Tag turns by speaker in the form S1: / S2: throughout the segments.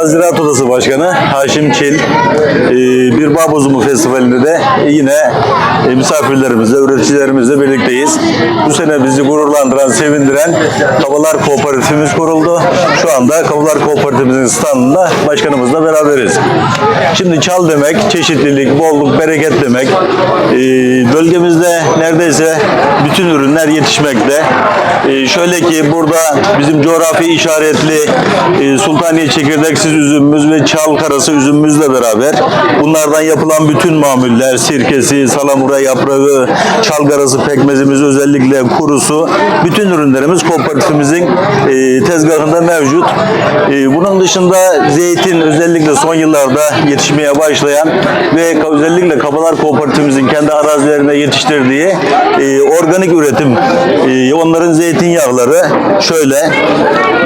S1: Kaz Ziraat Odası Başkanı Haşim Çil e, bir bağ bozumu festivalinde de yine misafirlerimizle, üreticilerimizle birlikteyiz. Bu sene bizi gururlandıran, sevindiren Kabalar Kooperatifimiz kuruldu. Şu anda Kabalar Kooperatifimizin standında başkanımızla beraberiz. Şimdi çal demek, çeşitlilik, bolluk, bereket demek. E, bölgemizde neredeyse bütün ürünler yetişmekte. E, şöyle ki burada bizim coğrafi işaretli e, Sultaniye çekirdeksiz üzümümüz ve çal karası üzümümüzle beraber bunlardan yapılan bütün mamuller, sirkesi, salamura yaprağı, çal karası pekmezimiz özellikle kurusu, bütün ürünlerimiz kooperatifimizin e, tezgahında mevcut. E, bunun dışında zeytin özellikle son yıllarda yetişmeye başlayan ve özellikle Kabalar Kooperatifimizin kendi arazilerinde yetiştirdiği e, organik üretim, e, onların zeytinyağları şöyle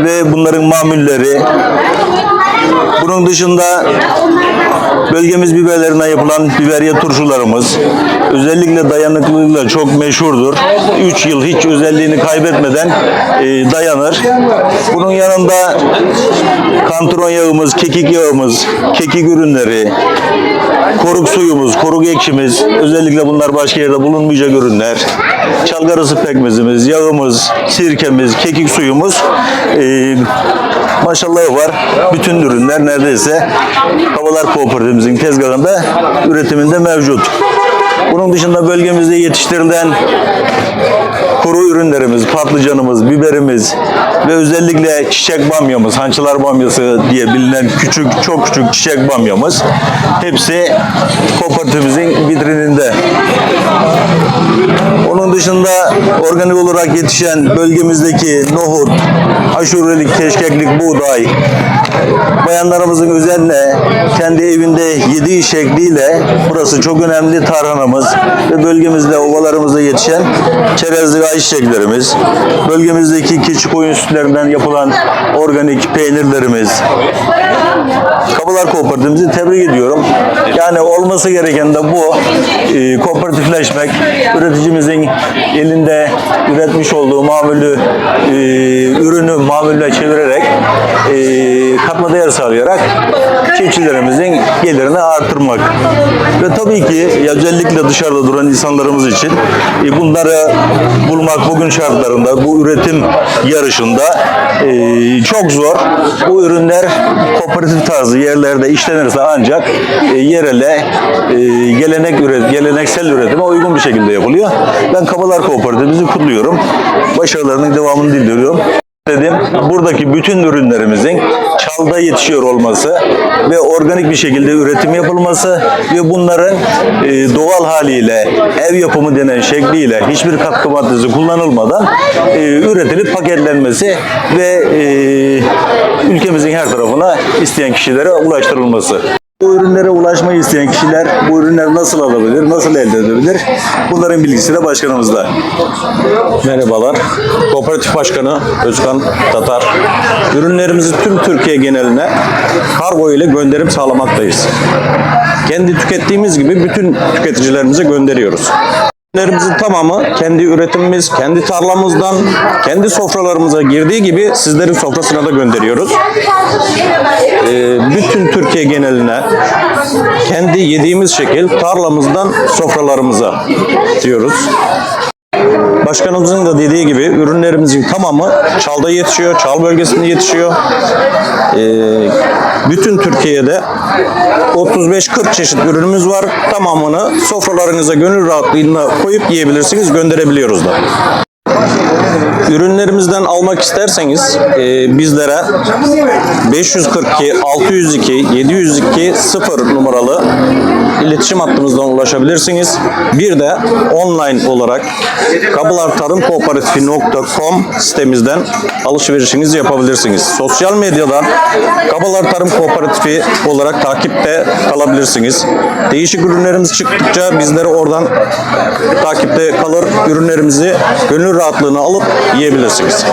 S1: ve bunların mamulleri. Bunun dışında bölgemiz biberlerinden yapılan biberiye turşularımız özellikle dayanıklılığıyla çok meşhurdur. 3 yıl hiç özelliğini kaybetmeden e, dayanır. Bunun yanında kantron yağımız, kekik yağımız, kekik ürünleri, koruk suyumuz, koruk ekşimiz, özellikle bunlar başka yerde bulunmayacak ürünler. Çalgarası pekmezimiz, yağımız, sirkemiz, kekik suyumuz, e, maşallahı var. Bütün ürünler neredeyse Havalar Kooperatifimizin tezgahında üretiminde mevcut. Bunun dışında bölgemizde yetiştirilen kuru ürünlerimiz, patlıcanımız, biberimiz ve özellikle çiçek bamyamız, hançılar bamyası diye bilinen küçük, çok küçük çiçek bamyamız hepsi kooperatifimizin vitrininde. Onun dışında organik olarak yetişen bölgemizdeki nohut, aşurelik, keşkeklik buğday, bayanlarımızın özenle kendi evinde yediği şekliyle burası çok önemli tarhanamız ve bölgemizde ovalarımızda yetişen çerezli ayçiçeklerimiz, bölgemizdeki keçi koyun sütlerinden yapılan organik peynirlerimiz, Kabalar Kooperatifimizi tebrik ediyorum. Yani olması gereken de bu. E, kooperatifleşmek, üreticimizin elinde üretmiş olduğu mamulü e, ürünü mamulle çevirerek e, katma değer sağlayarak çiftçilerimizin gelirini artırmak. Ve tabii ki özellikle dışarıda duran insanlarımız için e, bunları bulmak bugün şartlarında bu üretim yarışında e, çok zor. Bu ürünler kooperatif tarzı yerlerde işlenirse ancak e, yerele e, gelenek üret, geleneksel üretime uygun bir şekilde yapılıyor. Ben Kabalar Kooperatifimizi kutluyorum. Başarılarının devamını diliyorum dedim. Buradaki bütün ürünlerimizin çalda yetişiyor olması ve organik bir şekilde üretim yapılması ve bunların e, doğal haliyle ev yapımı denen şekliyle hiçbir katkı maddesi kullanılmadan e, üretilip paketlenmesi ve e, ülkemizin her tarafına isteyen kişilere ulaştırılması. Bu ürünlere ulaşmayı isteyen kişiler bu ürünleri nasıl alabilir, nasıl elde edebilir? Bunların bilgisi de başkanımızda.
S2: Merhabalar. Kooperatif Başkanı Özkan Tatar. Ürünlerimizi tüm Türkiye geneline kargo ile gönderim sağlamaktayız. Kendi tükettiğimiz gibi bütün tüketicilerimize gönderiyoruz. Ürünlerimizin tamamı kendi üretimimiz, kendi tarlamızdan, kendi sofralarımıza girdiği gibi sizlerin sofrasına da gönderiyoruz. Ee, bütün Türkiye geneline kendi yediğimiz şekil tarlamızdan sofralarımıza diyoruz. Başkanımızın da dediği gibi ürünlerimizin tamamı Çal'da yetişiyor, Çal bölgesinde yetişiyor. Ee, bütün Türkiye'de 35-40 çeşit ürünümüz var. Tamamını sofralarınıza gönül rahatlığıyla koyup yiyebilirsiniz, gönderebiliyoruz da. Ürünlerimizden almak isterseniz e, bizlere 542 602 702 0 numaralı iletişim hattımızdan ulaşabilirsiniz. Bir de online olarak kabalartarımkooperatifi.com sitemizden alışverişinizi yapabilirsiniz. Sosyal medyadan Kabalar Tarım Kooperatifi olarak takipte kalabilirsiniz. Değişik ürünlerimiz çıktıkça bizleri oradan takipte kalır ürünlerimizi gönül rahatlığına alıp yiyebilirsiniz.